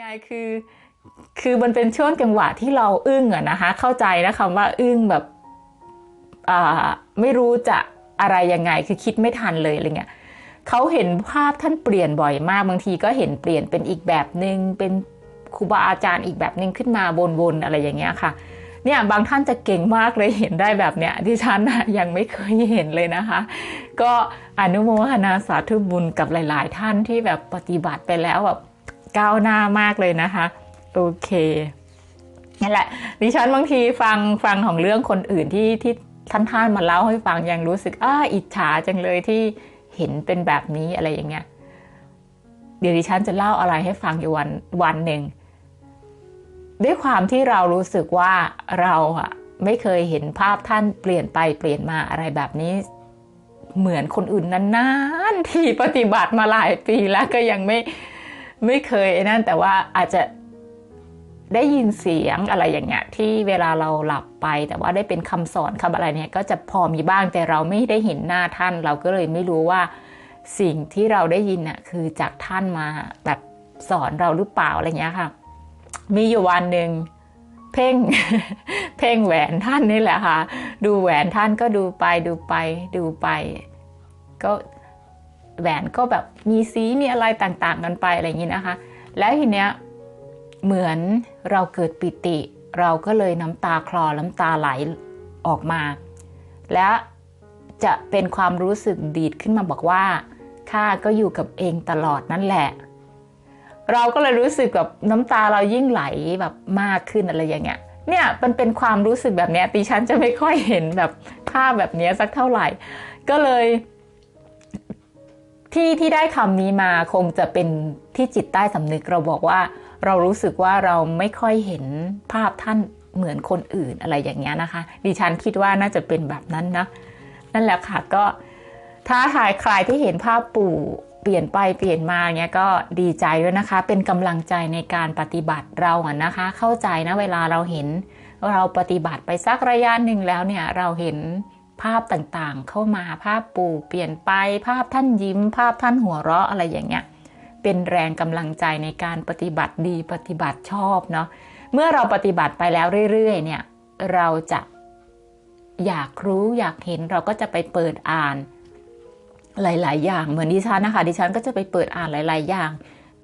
ไงคือ คือมันเป็นช่วงจังหวะที่เราอึ้งอะนะคะ เข้าใจนะคำว่าอึ้งแบบอ่าไม่รู้จะอะไรยังไงคือคิดไม่ทันเลยอะไรเงี้ยเขาเห็นภาพท่านเปลี่ยนบ่อยมากบางทีก็เห็นเปลี่ยนเป็นอีกแบบหนึ่งเป็นครูบาอาจารย์อีกแบบหนึ่งขึ้นมาวนๆอะไรอย่างเงี้ยค่ะ เนี่ยบางท่านจะเก่งมากเลยเห็นได้แบบเนี้ยที่ฉันยังไม่เคยเห็นเลยนะคะ ก็อนุโมทนาสาธุบุญกับหลาย ๆ ท่านที่แบบปฏิบัติไปแล้วแบบ ก้าวหน้ามากเลยนะคะ โอเคนั่นแหละดิฉันบางทีฟังฟังของเรื่องคนอื่นที่ที่ท่านท่านมาเล่าให้ฟังยังรู้สึกอ้าอิจฉาจังเลยที่เห็นเป็นแบบนี้อะไรอย่างเงี้ยเดี๋ยวดิฉันจะเล่าอะไรให้ฟังอยู่วันวันหนึ่งด้วยความที่เรารู้สึกว่าเราอะไม่เคยเห็นภาพท่านเปลี่ยนไปเปลี่ยนมาอะไรแบบนี้ เหมือนคนอื่นนานๆที่ปฏิบัติมาหลายปีแล้วก็ยังไม่ ไม่เคยนั่นแต่ว่าอาจจะได้ยินเสียงอะไรอย่างเงี้ยที่เวลาเราหลับไป แต่ว่าได้เป็นคำสอนคำอะไรเนี่ยก็จะพอมีบ้างแต่เราไม่ได้เห็นหน้าท่าน เราก็เลยไม่รู้ว่าสิ่งที่เราได้ยินน่ะคือจากท่านมาแบบสอนเราหรือเปล่าอะไรเงี้ยค่ะ มีอยู่วันหนึ่งเพ่งเพ่งแหวนท่านนี่แหละค่ะ ดูแหวนท่านก็ดูไปดูไปดูไป ก็ แหวนก็แบบมีสีมีอะไรต่างๆกันไปอะไรอย่างนี้นะคะ แล้วทีเนี้ยเหมือนเราเกิดปิติ เราก็เลยน้ำตาคลอน้ำตาไหลออกมา และจะเป็นความรู้สึกดีดขึ้นมาบอกว่าข้าก็อยู่กับเองตลอดนั่นแหละ เราก็เลยรู้สึกแบบน้ำตาเรายิ่งไหลแบบมากขึ้นอะไรอย่างเงี้ยเนี่ยมันเป็นความรู้สึกแบบเนี้ยดิฉันจะไม่ค่อยเห็นแบบภาพแบบเนี้ยสักเท่าไหร่ ก็เลย ที่ที่ได้คำนี้มาคงจะเป็นที่จิตใต้สำนึกเราบอกว่า เรารู้สึกว่าเราไม่ค่อยเห็นภาพท่านเหมือนคนอื่นอะไรอย่างเงี้ยนะคะ ดิฉันคิดว่าน่าจะเป็นแบบนั้นนะนั่นแหละค่ะก็ถ้าทายใครที่เห็นภาพปู่เปลี่ยนไปเปลี่ยนมาเงี้ยก็ดีใจด้วยนะคะ เป็นกำลังใจในการปฏิบัติเราอะนะคะ เข้าใจนะเวลาเราเห็นเราปฏิบัติไปสักระยะหนึ่งแล้วเนี่ยเราเห็น ภาพต่างๆ เข้ามาภาพปู่เปลี่ยนไปภาพท่านยิ้ม ภาพท่านหัวเราะอะไรอย่างเงี้ยเป็นแรงกำลังใจในการปฏิบัติดีปฏิบัติชอบเนาะเมื่อเราปฏิบัติไปแล้วเรื่อยๆเนี่ยเราจะอยากรู้อยากเห็นเราก็จะไปเปิดอ่านหลาย ๆ อย่างเหมือนดิฉันนะคะดิฉันก็จะไปเปิดอ่านหลาย ๆ อย่าง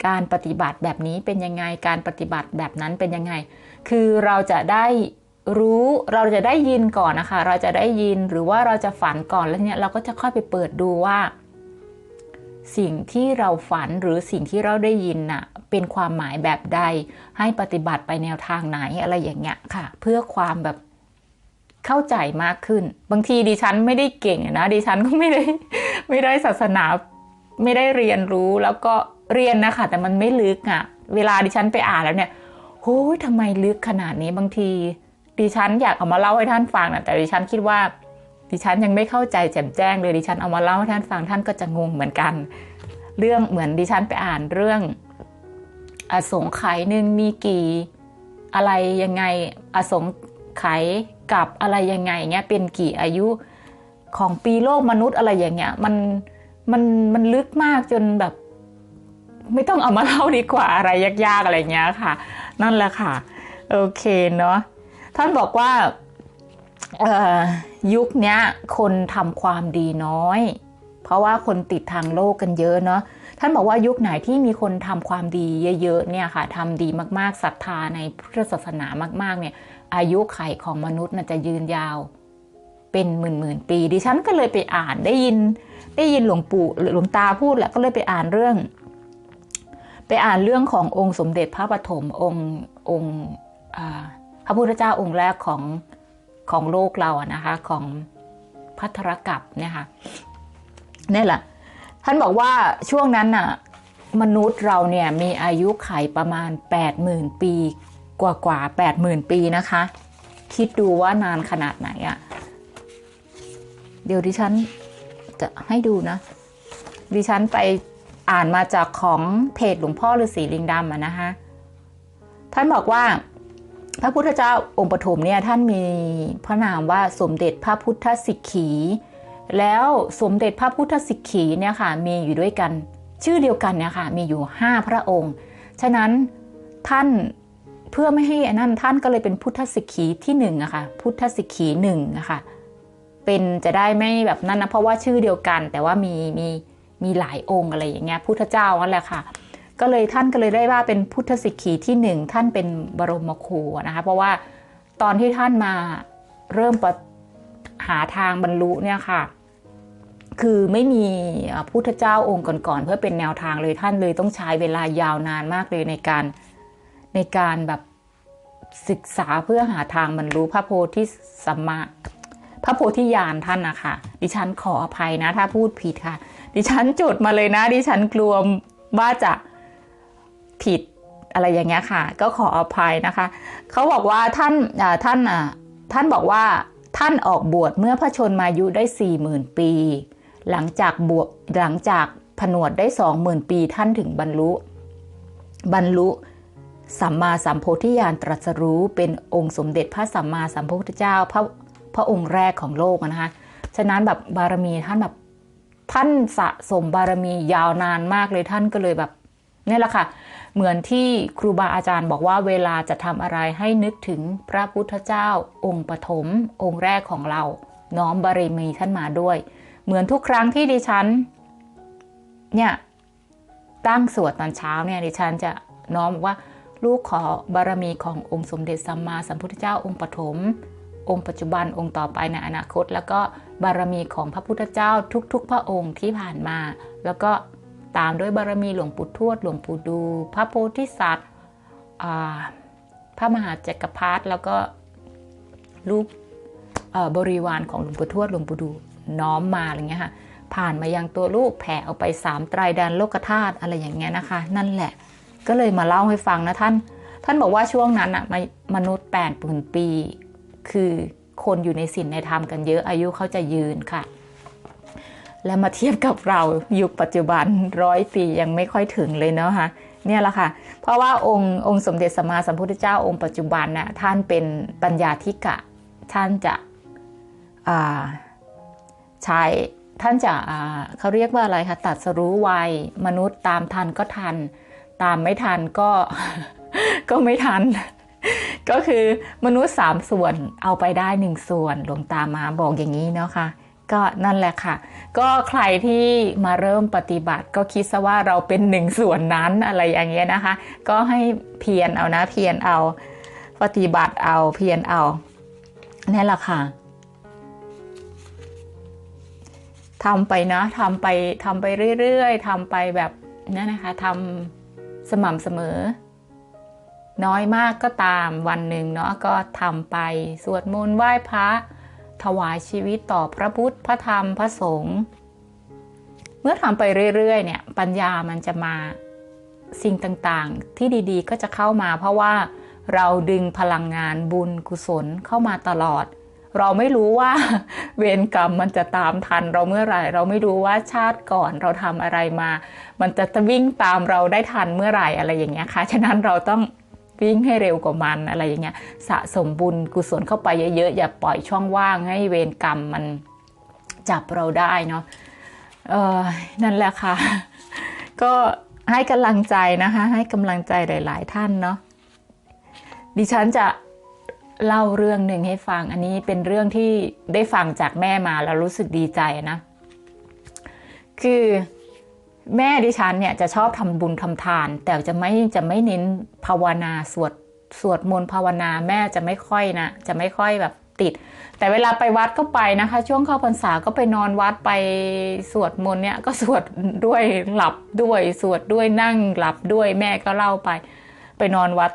การปฏิบัติแบบนี้เป็นยังไงการปฏิบัติแบบนั้นเป็นยังไง คือเราจะได้ รู้เราจะได้ยินก่อนนะคะ เราจะได้ยินหรือว่าเราจะฝันก่อนแล้วเนี่ยเราก็จะค่อยไปเปิดดูว่า สิ่งที่เราฝันหรือสิ่งที่เราได้ยินน่ะเป็นความหมายแบบใดให้ปฏิบัติไปแนวทางไหนอะไรอย่างเงี้ยค่ะ เพื่อความแบบเข้าใจมากขึ้น บางทีดิฉันไม่ได้เก่งนะดิฉันก็ไม่ได้ไม่ได้ศาสนาไม่ได้เรียนรู้แล้วก็เรียนนะคะ แต่มันไม่ลึกอะ่ะ เวลาดิฉันไปอ่านแล้วเนี่ยโอ้ยทำไมลึกขนาดนี้บางที ดิฉันอยากเอามาเล่าให้ท่านฟังนะแต่ดิฉันคิดว่า ดิฉันยังไม่เข้าใจแจ่มแจ้งเลยดิฉันเอามาเล่าให้ท่านฟังท่านก็จะงงเหมือนกัน เรื่องเหมือนดิฉันไปอ่านเรื่องอสงไขยหนึ่งมีกี่อะไรยังไงอสงไขยกับอะไรยังไงเงี้ยเป็นกี่อายุของปีโลกมนุษย์อะไรอย่างเงี้ยมันมันมันลึกมากจนแบบ ไม่ต้องเอามาเล่าดีกว่าอะไรยากๆอะไรเงี้ยค่ะ นั่นแหละค่ะ โอเคเนาะ ท่านบอกว่ายุคนี้คนทำความดีน้อย เพราะว่าคนติดทางโลกกันเยอะเนาะท่านบอกว่ายุคไหนที่มีคนทำความดีเยอะๆเนี่ยค่ะทำดีมากๆศรัทธาในพุทธศาสนามากๆเนี่ย อายุไขของมนุษย์น่าจะยืนยาว เป็นหมื่นๆปีดิฉันก็เลยไปอ่านได้ยินได้ยินหลวงปู่หลวงตาพูดแหละก็เลยไปอ่านเรื่อง ไปอ่านเรื่องขององค์สมเด็จพระปฐมองค์องค์ พระพุทธเจ้าองค์แรกของของโลกเราอะนะคะของพัทรกับเนี่ยค่ะนี่แหละ ท่านบอกว่าช่วงนั้นน่ะมนุษย์เราเนี่ยมีอายุไขประมาณ 80,000 ปีกว่ากว่าแปดหมื่นปีนะคะ คิดดูว่านานขนาดไหนอะเดี๋ยวดิฉันจะให้ดูนะ ดิฉันไปอ่านมาจากของเพจหลวงพ่อฤาษีลิงดำอะนะคะท่านบอกว่า พระพุทธเจ้าองค์ปฐมเนี่ยท่านมีพระนามว่าสมเด็จพระพุทธสิกขี แล้วสมเด็จพระพุทธสิกขีเนี่ยค่ะมีอยู่ด้วยกัน ชื่อเดียวกันเนี่ยค่ะมีอยู่ 5 พระองค์ ฉะนั้นท่านเพื่อไม่ให้อันนั้นท่านก็เลยเป็นพุทธสิกขีที่หนึ่งอะค่ะพุทธสิกขีหนึ่งอะค่ะเป็นจะได้ไม่แบบนั้นนะเพราะว่าชื่อเดียวกัน แต่ว่ามีมีมีหลายองค์อะไรอย่างเงี้ยพุทธเจ้านั่นแหละค่ะ ก็เลยท่านก็เลยได้ว่าเป็นพุทธสิกขีที่หนึ่งท่านเป็นบรมครูนะคะเพราะว่าตอนที่ท่านมาเริ่มหาทางบรรลุเนี่ยค่ะ คือไม่มีพุทธเจ้าองค์ก่อนๆเพื่อเป็นแนวทางเลยท่านเลยต้องใช้เวลายาวนานมากเลยในการในการแบบศึกษาเพื่อหาทางบรรลุพระโพธิสัมมาพระโพธิญาณท่านนะคะดิฉันขออภัยนะ ถ้าพูดผิดค่ะ ดิฉันจดมาเลยนะ ดิฉันกลัวว่าจะ ผิดอะไรอย่างเงี้ยค่ะ ก็ขออภัยนะคะเขาบอกว่าท่านท่านท่านบอกว่าท่านออกบวชเมื่อพระชนมายุได้สี่หมื่นปี หลังจากบวชหลังจากผนวดได้สองหมื่นปีท่านถึงบรรลุ บรรลุสัมมาสัมโพธิญาณตรัสรู้เป็นองค์สมเด็จพระสัมมาสัมพุทธเจ้าพระพระองค์แรกของโลกนะคะฉะนั้นแบบบารมีท่านแบบท่านสะสมบารมียาวนานมากเลยท่านก็เลยแบบนี่แหละค่ะ เหมือนที่ครูบาอาจารย์บอกว่าเวลาจะทำอะไรให้นึกถึงพระพุทธเจ้า องค์ปฐมองค์แรกของเรา น้อมบารมีท่านมาด้วย เหมือนทุกครั้งที่ดิฉัน เนี่ย ตั้งสวดตอนเช้าเนี่ยดิฉันจะน้อมว่าลูกขอบารมีขององค์สมเด็จสัมมาสัมพุทธเจ้าองค์ปฐมองค์ปัจจุบันองค์ต่อไปในอนาคต แล้วก็บารมีของพระพุทธเจ้าทุก ๆ พระองค์ที่ผ่านมา แล้วก็ ตามด้วยบารมีหลวงปู่ทวด หลวงปู่ดู พระโพธิสัตว์พระมหาจักรพรรดิแล้วก็ลูกบริวารของหลวงปู่ทวด หลวงปู่ดูน้อมมาอะไรเงี้ยค่ะผ่านมายังตัวลูกแผ่ออกไปสามไตรแดนโลกธาตุอะไรอย่างเงี้ยนะคะ นั่นแหละก็เลยมาเล่าให้ฟังนะท่าน ท่านบอกว่าช่วงนั้นอะมนุษย์แปดหมื่นปี คือคนอยู่ในศีลในธรรมกันเยอะอายุเขาจะยืนค่ะ และมาเทียบกับเรายุคปัจจุบันร้อยปียังไม่ค่อยถึงเลยเนาะคะเนี่ยแหละค่ะ เพราะว่าองค์องค์สมเด็จสัมมาสัมพุทธเจ้าองค์ปัจจุบันนะ่ะท่านเป็นปัญญาธิกะ ท่านจะใช้ท่านจะเขาเรียกว่าอะไรคะตัดสรู้ไวมนุษย์ตามทันก็ทัน ตามไม่ทันก็ก็ไม่ทัน ก็คือมนุษย์สามส่วนเอาไปได้หนึ่งส่วนหลวงตามาบอกอย่างนี้เนาะคะ่ะ ก็นั่นแหละค่ะ ก็ใครที่มาเริ่มปฏิบัติ ก็คิดซะว่าเราเป็นหนึ่งส่วนนั้นอะไรอย่างเงี้ยนะคะ ก็ให้เพียรเอานะเพียรเอาปฏิบัติเอาเพียรเอานี่แหละค่ะทำไปนะทำไปทำไปเรื่อยๆทำไปแบบนั่นนะคะทำสม่ำเสมอ น้อยมากก็ตามวันหนึ่งเนาะก็ทำไปสวดมนต์ไหว้พระ ถวายชีวิตต่อพระพุทธ พระธรรม พระสงฆ์ เมื่อทำไปเรื่อยๆ เนี่ย ปัญญามันจะมา สิ่งต่างๆ ที่ดีๆ ก็จะเข้ามาเพราะว่าเราดึงพลังงานบุญกุศลเข้ามาตลอด เราไม่รู้ว่า เวรกรรมมันจะตามทันเราเมื่อไหร่ เราไม่รู้ว่าชาติก่อนเราทำอะไรมา มันจะวิ่งตามเราได้ทันเมื่อไหร่อะไรอย่างเงี้ยค่ะ ฉะนั้นเราต้อง วิ่งให้เร็วกว่ามันอะไรอย่างเงี้ยสะสมบุญกุศลเข้าไปเยอะๆ อย่าปล่อยช่องว่างให้เวรกรรมมันจับเราได้เนาะเออนั่นแหละค่ะ ก็ให้กำลังใจนะคะ ให้กำลังใจหลาย ๆ ท่านเนาะดิฉันจะเล่าเรื่องหนึ่งให้ฟัง อันนี้เป็นเรื่องที่ได้ฟังจากแม่มาแล้วรู้สึกดีใจนะ คือ แม่ดิฉันเนี่ยจะชอบทำบุญทำทาน แต่จะไม่จะไม่เน้นภาวนาสวดสวดมนต์ภาวนาแม่จะไม่ค่อยนะจะไม่ค่อยแบบติด แต่เวลาไปวัดก็ไปนะคะ ช่วงเข้าพรรษาก็ไปนอนวัดไปสวดมนต์เนี่ยก็สวดด้วยหลับด้วยสวดด้วยนั่งหลับด้วยแม่ก็เล่าไป ไปนอนวัด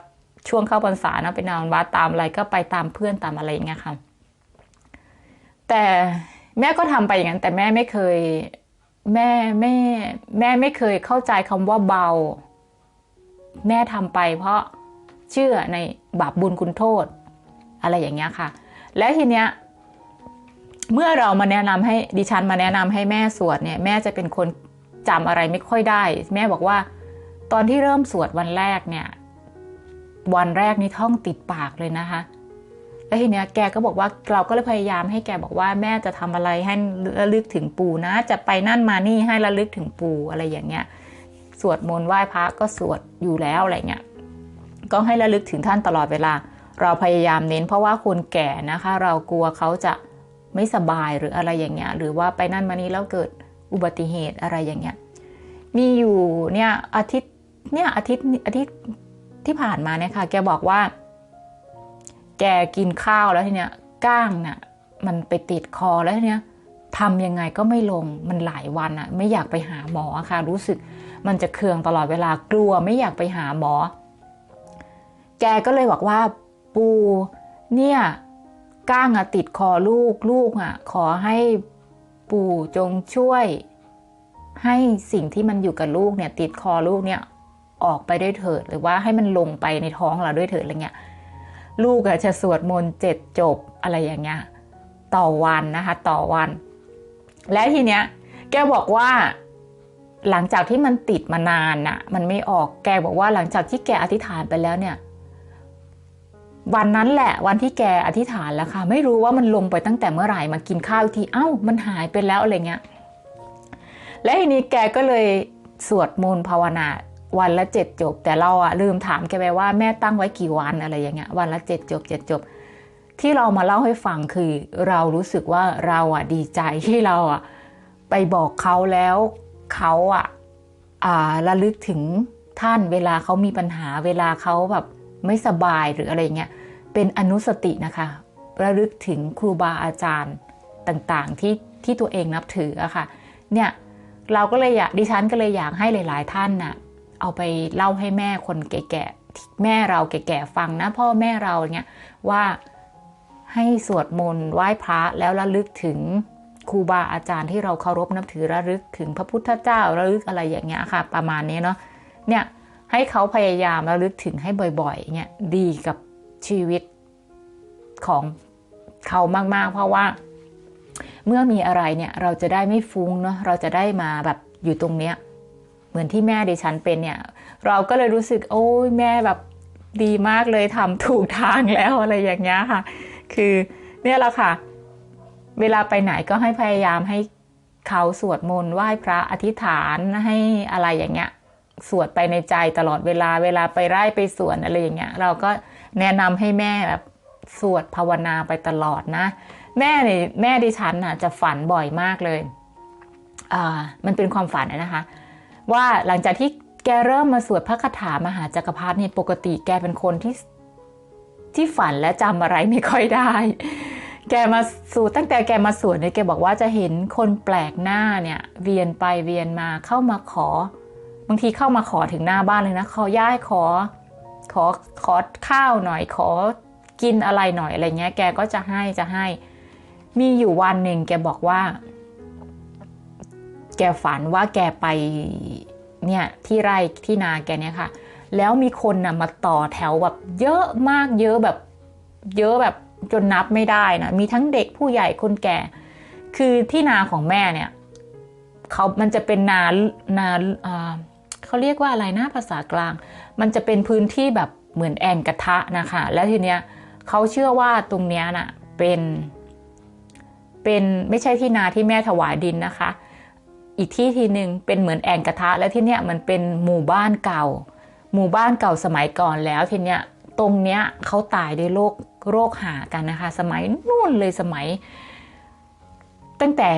ช่วงเข้าพรรษานะไปนอนวัดตามอะไรก็ไปตามเพื่อนตามอะไรอย่างเงี้ยค่ะแต่แม่ก็ทำไปอย่างนั้นแต่แม่ไม่เคย แม่แม่แม่ไม่เคยเข้าใจคำว่าเบา แม่ทำไปเพราะเชื่อในบาปบุญคุณโทษ อะไรอย่างเงี้ยค่ะ และทีเนี้ยเมื่อเรามาแนะนำให้ดิฉันมาแนะนำให้แม่สวดเนี่ย แม่จะเป็นคนจำอะไรไม่ค่อยได้ แม่บอกว่า ตอนที่เริ่มสวดวันแรกเนี่ย วันแรกนี่ท่องติดปากเลยนะคะ แล้วทีเนี้ยแกก็บอกว่าเราก็เลยพยายามให้แกบอกว่าแม่จะทำอะไรให้ระลึกถึงปู่นะ จะไปนั่นมานี่ให้ระลึกถึงปู่อะไรอย่างเงี้ยสวดมนต์ไหว้พระก็สวดอยู่แล้วอะไรเงี้ยก็ให้ระลึกถึงท่านตลอดเวลา เราพยายามเน้นเพราะว่าคนแก่นะคะ เรากลัวเขาจะไม่สบายหรืออะไรอย่างเงี้ยหรือว่าไปนั่นมานี้แล้วเกิดอุบัติเหตุอะไรอย่างเงี้ยมีอยู่เนี่ยอาทิตย์เนี่ยอาทิตย์อาทิตย์ที่ผ่านมาเนี่ยค่ะแกบอกว่า แกกินข้าวแล้วทีเนี้ยก้างน่ะมันไปติดคอแล้วทีเนี้ยทำยังไงก็ไม่ลงมันหลายวันอะไม่อยากไปหาหมอค่ะ รู้สึกมันจะเคืองตลอดเวลากลัวไม่อยากไปหาหมอ แกก็เลยบอกว่าปูเนี่ยก้างอะติดคอลูกลูกอะขอให้ปู่จงช่วย ให้สิ่งที่มันอยู่กับลูกเนี่ย ติดคอลูกเนี่ยออกไปด้วยเถิด หรือว่าให้มันลงไปในท้องเราด้วยเถิดอะไรเงี้ย ลูกอะจะสวดมนต์เจ็ดจบอะไรอย่างเงี้ยต่อวันนะคะ ต่อวัน และทีเนี้ย แกบอกว่า หลังจากที่มันติดมานานน่ะ มันไม่ออกแกบอกว่าหลังจากที่แกอธิษฐานไปแล้วเนี่ย วันนั้นแหละวันที่แกอธิษฐานแล้วค่ะ ไม่รู้ว่ามันลงไปตั้งแต่เมื่อไหร่มากินข้าวทีเอ้า มันหายไปแล้วอะไรเงี้ย และทีนี้แกก็เลยสวดมนต์ภาวนา วันละเจ็ดจบ แต่เราอะลืมถามแกไปว่าแม่ตั้งไว้กี่วันอะไรอย่างเงี้ยวันละเจ็ดจบเจ็ดจบ ที่เรามาเล่าให้ฟังคือเรารู้สึกว่าเราอะดีใจที่เราอะไปบอกเขาแล้วเขาอะอ่าระลึกถึงท่านเวลาเขามีปัญหาเวลาเขาแบบไม่สบายหรืออะไรเงี้ยเป็นอนุสตินะคะระลึกถึงครูบาอาจารย์ต่างๆที่ที่ตัวเองนับถืออะค่ะเนี่ยเราก็เลยอยากดิฉันก็เลยอยากให้หลาย ๆ ท่านน่ะ เอาไปเล่าให้แม่คนแก่ๆแม่เราแก่ๆฟังนะ พ่อแม่เราเนี่ยว่าให้สวดมนต์ไหว้พระแล้วระลึกถึงครูบาอาจารย์ที่เราเคารพนับถือระลึกถึงพระพุทธเจ้าระลึกอะไรอย่างเงี้ยค่ะ ประมาณนี้เนาะเนี่ยให้เขาพยายามระลึกถึงให้บ่อยๆเนี่ยดีกับชีวิตของเขามากๆ เพราะว่า เมื่อมีอะไรเนี่ยเราจะได้ไม่ฟุ้งเนาะเราจะได้มาแบบอยู่ตรงเนี้ย เหมือนที่แม่ดิฉันเป็นเนี่ย เราก็เลยรู้สึก โอ้ยแม่แบบดีมากเลยทำถูกทางแล้วอะไรอย่างเงี้ยค่ะ คือเนี่ยแหละค่ะ เวลาไปไหนก็ให้พยายามให้เขาสวดมนต์ไหว้พระอธิษฐานให้อะไรอย่างเงี้ยสวดไปในใจตลอดเวลาเวลาไปไร่ไปสวนอะไรอย่างเงี้ย เราก็แนะนำให้แม่แบบสวดภาวนาไปตลอดนะ แม่เนี่ยแม่ดิฉันน่ะจะฝันบ่อยมากเลยอ่ามันเป็นความฝันนะคะ ว่าหลังจากที่แกเริ่มมาสวดพระคาถามหาจักรพรรดิเนี่ยปกติแกเป็นคนที่ที่ฝันและจำอะไรไม่ค่อยได้ แกมาสู่ตั้งแต่แกมาสวดเนี่ยแกบอกว่าจะเห็นคนแปลกหน้าเนี่ยเวียนไปเวียนมาเข้ามาขอ บางทีเข้ามาขอถึงหน้าบ้านเลยนะขอย่ายขอ ขอขอข้าวหน่อยขอกินอะไรหน่อยอะไรเงี้ย แกก็จะให้จะให้ มีอยู่วันหนึ่งแกบอกว่า แกฝันว่าแกไปเนี่ยที่ไร่ที่นาแกเนี่ยค่ะ แล้วมีคนนะมาต่อแถวแบบเยอะมากเยอะแบบเยอะแบบจนนับไม่ได้นะมีทั้งเด็กผู้ใหญ่คนแก่ คือที่นาของแม่เนี่ยเขามันจะเป็นนานาเขาเรียกว่าอะไรนะภาษากลาง มันจะเป็นพื้นที่แบบเหมือนแอ่งกระทะนะคะ แล้วทีเนี้ยเขาเชื่อว่าตรงเนี้ยน่ะเป็นเป็นไม่ใช่ที่นาที่แม่ถวายดินนะคะ อีกที่ทีหนึ่งเป็นเหมือนแอ่งกระทะ แล้วที่เนี้ยมันเป็นหมู่บ้านเก่า หมู่บ้านเก่าสมัยก่อนแล้วทีเนี้ยตรงเนี้ยเขาตายด้วยโรคโรคหากันนะคะ สมัยนู่นเลยสมัย ตั้งแต่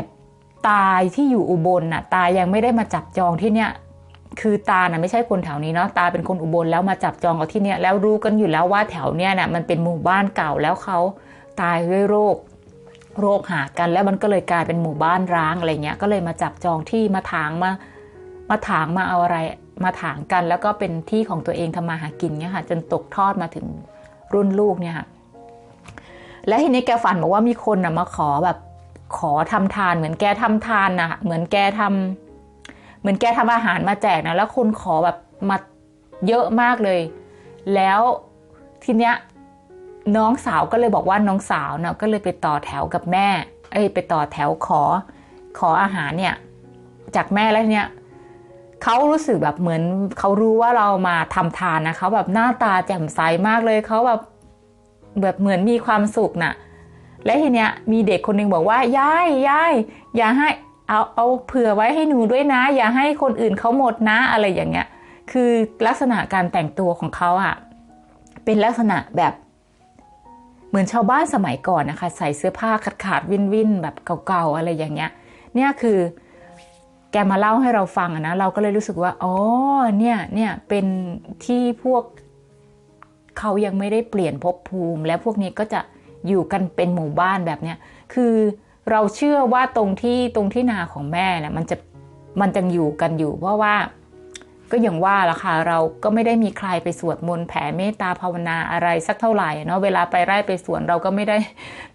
ตายที่อยู่อุบลน่ะ ตายังไม่ได้มาจับจองที่เนี้ยคือตาน่ะไม่ใช่คนแถวนี้เนาะตาเป็นคนอุบลแล้วมาจับจองเอาที่เนี้ยแล้วรู้กันอยู่แล้วว่าแถวเนี้ยน่ะมันเป็นหมู่บ้านเก่าแล้วเขาตายด้วยโรค โรคหากันแล้วมันก็เลยกลายเป็นหมู่บ้านร้างอะไรเงี้ยก็เลยมาจับจองที่มาถางมามาถางมาเอาอะไรมาถางกัน แล้วก็เป็นที่ของตัวเองทำมาหากินเนี่ยค่ะจนตกทอดมาถึงรุ่นลูกเนี่ยค่ะและทีนี้แกฝันบอกว่ามีคนนะมาขอแบบขอทำทานเหมือนแกทำทานนะเหมือนแกทำเหมือนแกทำอาหารมาแจกนะแล้วคนขอแบบมาเยอะมากเลย แล้วทีเนี้ย น้องสาวก็เลยบอกว่าน้องสาวเนาะก็เลยไปต่อแถวกับแม่ เอ้ยไปต่อแถวขอขออาหารเนี่ยจากแม่แล้วเนี่ยเขารู้สึกแบบเหมือนเขารู้ว่าเรามาทำทานนะเขาแบบหน้าตาแจ่มใสมากเลยเขาแบบแบบเหมือนมีความสุขน่ะ และทีเนี้ยมีเด็กคนหนึ่งบอกว่ายายยายอย่าให้เอาเอาเผื่อไว้ให้หนูด้วยนะ อย่าให้คนอื่นเขาหมดนะอะไรอย่างเงี้ย คือลักษณะการแต่งตัวของเขาอะเป็นลักษณะแบบ เหมือนชาวบ้านสมัยก่อนนะคะ ใส่เสื้อผ้าขาดขาดวินวินแบบเก่าๆอะไรอย่างเงี้ยเนี่ยคือแกมาเล่าให้เราฟังนะเราก็เลยรู้สึกว่าอ๋อเนี่ยเนี่ยเป็นที่พวกเขายังไม่ได้เปลี่ยนภพภูมิ และพวกนี้ก็จะอยู่กันเป็นหมู่บ้านแบบเนี้ยคือเราเชื่อว่าตรงที่ตรงที่นาของแม่เนี่ยมันจะมันจะอยู่กันอยู่ เพราะว่า ก็อย่างว่าละค่ะเราก็ไม่ได้มีใครไปสวดมนต์แผ่เมตตาภาวนาอะไรสักเท่าไหร่เนาะเวลาไปไร่ไปสวนเราก็ไม่ได้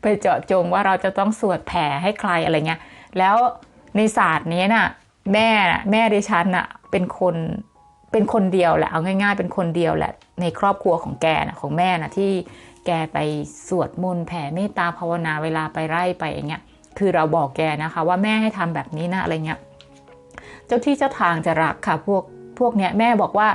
ไปเจาะจงว่าเราจะต้องสวดแผ่ให้ใครอะไรเงี้ยแล้วในศาสตร์นี้น่ะแม่แม่ดิฉันน่ะเป็นคนเป็นคนเดียวแหละเอาง่าย ๆ เป็นคนเดียวแหละในครอบครัวของแกนะของแม่นะที่แกไปสวดมนต์แผ่เมตตาภาวนาเวลาไปไร่ไปอย่างเงี้ยคือเราบอกแกนะคะ ว่าแม่ให้ทำแบบนี้นะอะไรเงี้ย เจ้าที่เจ้าทางจะรักค่ะพวก พวกเนี้ยแม่บอกว่า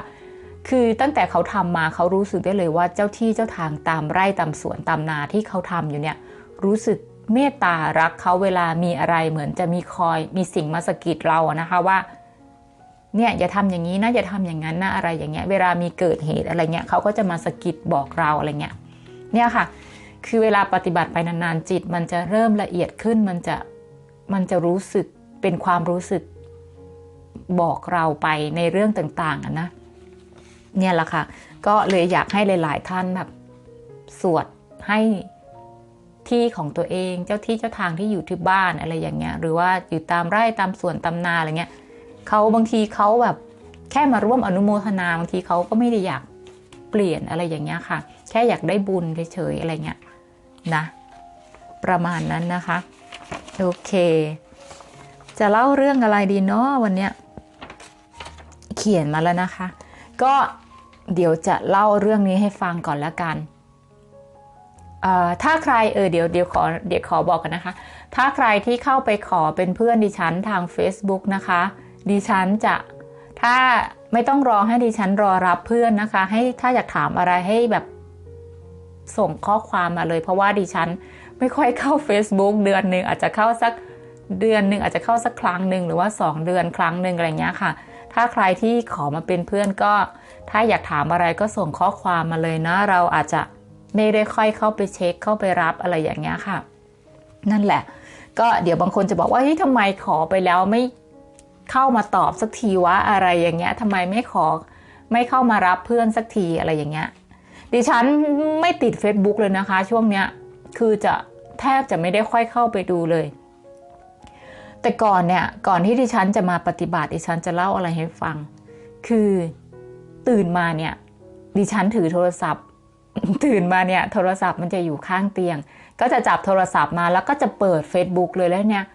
คือตั้งแต่เขาทำมาเขารู้สึกได้เลยว่าเจ้าที่เจ้าทางตามไร่ตามสวนตามนาที่เขาทำอยู่เนี่ยรู้สึกเมตตารักเขาเวลามีอะไรเหมือนจะมีคอยมีสิ่งมาสะกิดเราอะนะคะว่าเนี่ยอย่าทำอย่างนี้นะอย่าทำอย่างนั้นนะอะไรอย่างเงี้ยเวลามีเกิดเหตุอะไรเงี้ยเขาก็จะมาสะกิดบอกเราอะไรเงี้ยเนี่ยค่ะ คือเวลาปฏิบัติไปนานๆจิต มันจะเริ่มละเอียดขึ้นมันจะมันจะรู้สึกเป็นความรู้สึก บอกเราไปในเรื่องต่างๆนะเนี่ยแหละค่ะ ก็เลยอยากให้หลาย ๆ ท่านแบบสวดให้ที่ของตัวเองเจ้าที่เจ้าทางที่อยู่ที่บ้านอะไรอย่างเงี้ย หรือว่าอยู่ตามไร่ตามสวนตามนาอะไรเงี้ยเขาบางทีเขาแบบแค่มาร่วมอนุโมทนาบางทีเขาก็ไม่ได้อยากเปลี่ยนอะไรอย่างเงี้ยค่ะ แค่อยากได้บุญเฉยๆอะไรเงี้ยนะประมาณนั้นนะคะ โอเค จะเล่าเรื่องอะไรดีเนาะวันเนี้ย เขียนมาแล้วนะคะ ก็เดี๋ยวจะเล่าเรื่องนี้ให้ฟังก่อนละกันถ้าใครเออเดี๋ยวเดี๋ยวขอเดี๋ยวขอบอกกันนะคะ ถ้าใครที่เข้าไปขอเป็นเพื่อนดิฉันทาง Facebook นะคะ ดิฉันจะถ้าไม่ต้องรอให้ดิฉันรอรับเพื่อนนะคะ ให้ถ้าอยากถามอะไรให้แบบส่งข้อความมาเลย เพราะว่าดิฉันไม่ค่อยเข้า Facebook เดือนหนึ่งอาจจะเข้าสักเดือนหนึ่งอาจจะเข้าสักครั้งหนึ่งหรือว่า 2 เดือนครั้งหนึ่งอะไรเงี้ยค่ะ ถ้าใครที่ขอมาเป็นเพื่อนก็ ถ้าอยากถามอะไรก็ส่งข้อความมาเลยนะ เราอาจจะไม่ได้ค่อยเข้าไปเช็คเข้าไปรับอะไรอย่างเงี้ยค่ะ นั่นแหละ ก็เดี๋ยวบางคนจะบอกว่าเฮ้ยทำไมขอไปแล้วไม่เข้ามาตอบสักทีวะอะไรอย่างเงี้ยทำไมไม่ขอไม่เข้ามารับเพื่อนสักทีอะไรอย่างเงี้ยดิฉันไม่ติด Facebook เลยนะคะ ช่วงเนี้ยคือจะแทบจะไม่ได้ค่อยเข้าไปดูเลย แต่ก่อนเนี่ยก่อนที่ดิฉันจะมาปฏิบัติดิฉันจะเล่าอะไรให้ฟัง คือตื่นมาเนี่ยดิฉันถือโทรศัพท์ ตื่นมาเนี่ยโทรศัพท์มันจะอยู่ข้างเตียง ก็จะจับโทรศัพท์มาแล้วก็จะเปิด Facebook เลยแล้วเนี่ย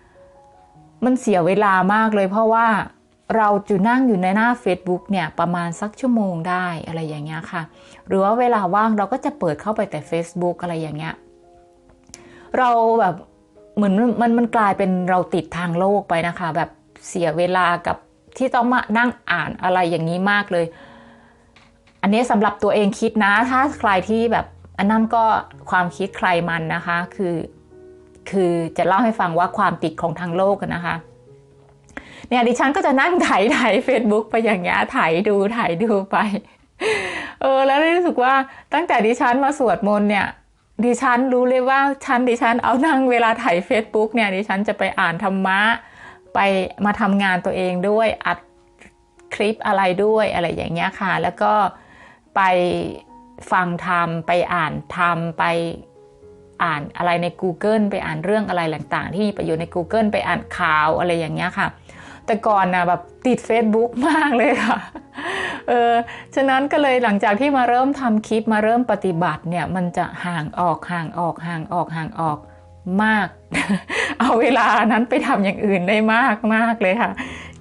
มันเสียเวลามากเลยเพราะว่าเราจะนั่งอยู่ในหน้า Facebook เนี่ยประมาณสักชั่วโมงได้อะไรอย่างเงี้ยค่ะ หรือว่าเวลาว่างเราก็จะเปิดเข้าไปแต่ Facebook อะไรอย่างเงี้ย เราแบบ เหมือนมันมันกลายเป็นเราติดทางโลกไปนะคะ แบบเสียเวลากับที่ต้องมานั่งอ่านอะไรอย่างนี้มากเลย อันนี้สำหรับตัวเองคิดนะ ถ้าใครที่แบบอันนั้นก็ความคิดใครมันนะคะ คือคือจะเล่าให้ฟังว่าความติดของทางโลกนะคะเนี่ยดิฉันก็จะนั่งถ่ายถ่ายเฟซบุ๊กไปอย่างเงี้ยถ่ายดูถ่ายดูไป เออ แล้วรู้สึกว่าตั้งแต่ดิฉันมาสวดมนต์เนี่ย ดิฉันรู้เลยว่าฉันดิฉันเอานั่งเวลาถ่ายเฟซบุ๊กเนี่ยดิฉันจะไปอ่านธรรมะ ไปมาทำงานตัวเองด้วยอัดคลิปอะไรด้วยอะไรอย่างเงี้ยค่ะ แล้วก็ไปฟังธรรม ไปอ่านธรรม ไปอ่านอะไรใน Google ไปอ่านเรื่องอะไรต่างๆ ที่มีประโยชน์ใน Google ไปอ่านข่าวอะไรอย่างเงี้ยค่ะ แต่ก่อนนะแบบติด Facebook มากเลยค่ะ เออฉะนั้นก็เลยหลังจากที่มาเริ่มทำคลิปมาเริ่มปฏิบัติเนี่ยมันจะห่างออกห่างออกห่างออกห่างออกมาก เอาเวลานั้นไปทำอย่างอื่นได้มากมากเลยค่ะ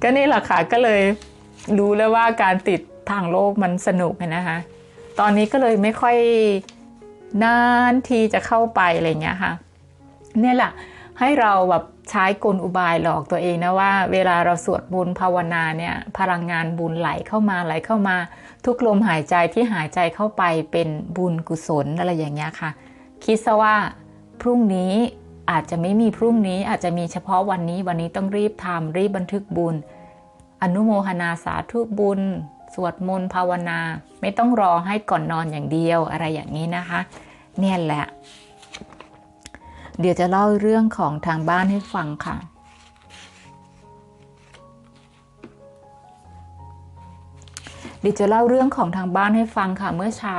ก็นี่แหละค่ะก็เลยรู้แล้วว่าการติดทางโลกมันสนุกนะคะ ตอนนี้ก็เลยไม่ค่อยนานทีจะเข้าไปอะไรเงี้ยค่ะ เนี่ยแหละให้เราแบบ ใช้กลอุบายหลอกตัวเองนะว่า เวลาเราสวดบุญภาวนาเนี่ยพลังงานบุญไหลเข้ามาไหลเข้ามา ทุกลมหายใจที่หายใจเข้าไปเป็นบุญกุศลอะไรอย่างเงี้ยค่ะ คิดซะว่าพรุ่งนี้อาจจะไม่มีพรุ่งนี้อาจจะมีเฉพาะวันนี้วันนี้ต้องรีบทำรีบบันทึกบุญ อนุโมทนาสาธุบุญ สวดมนต์ภาวนา ไม่ต้องรอให้ก่อนนอนอย่างเดียวอะไรอย่างนี้นะคะ เนี่ยแหละ เดี๋ยวจะเล่าเรื่องของทางบ้านให้ฟังค่ะ เดี๋ยวจะเล่าเรื่องของทางบ้านให้ฟังค่ะ เมื่อเช้า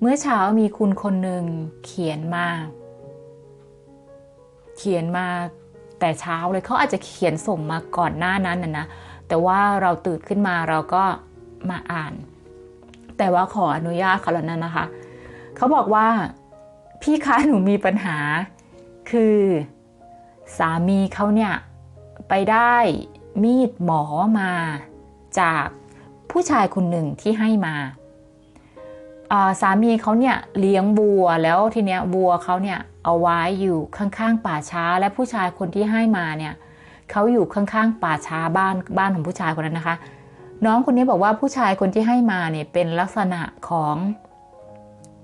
เมื่อเช้ามีคุณคนหนึ่งเขียนมา เขียนมาแต่เช้าเลยเขาอาจจะเขียนส่งมาก่อนหน้านั้นนะนะ แต่ว่าเราตื่นขึ้นมาเราก็มาอ่าน แต่ว่าขออนุญาตเขาแล้วนั่นนะคะ เขาบอกว่า พี่คะหนูมีปัญหา คือ สามีเขาเนี่ยไปได้มีดหมอมา จากผู้ชายคนหนึ่งที่ให้มาสามีเขาเนี่ยเลี้ยงวัวแล้วทีเนี้ยวัวเขาเนี่ยเอาไว้อยู่ข้างๆป่าช้า และผู้ชายคนที่ให้มาเนี่ยเขาอยู่ข้างๆป่าช้าบ้านบ้านของผู้ชายคนนั้นนะคะ น้องคนนี้บอกว่าผู้ชายคนที่ให้มาเนี่ยเป็นลักษณะของ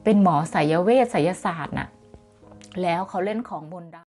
เป็นหมอสายเวชสายศาสตร์น่ะ แล้วเขาเล่นของมนต์ดำ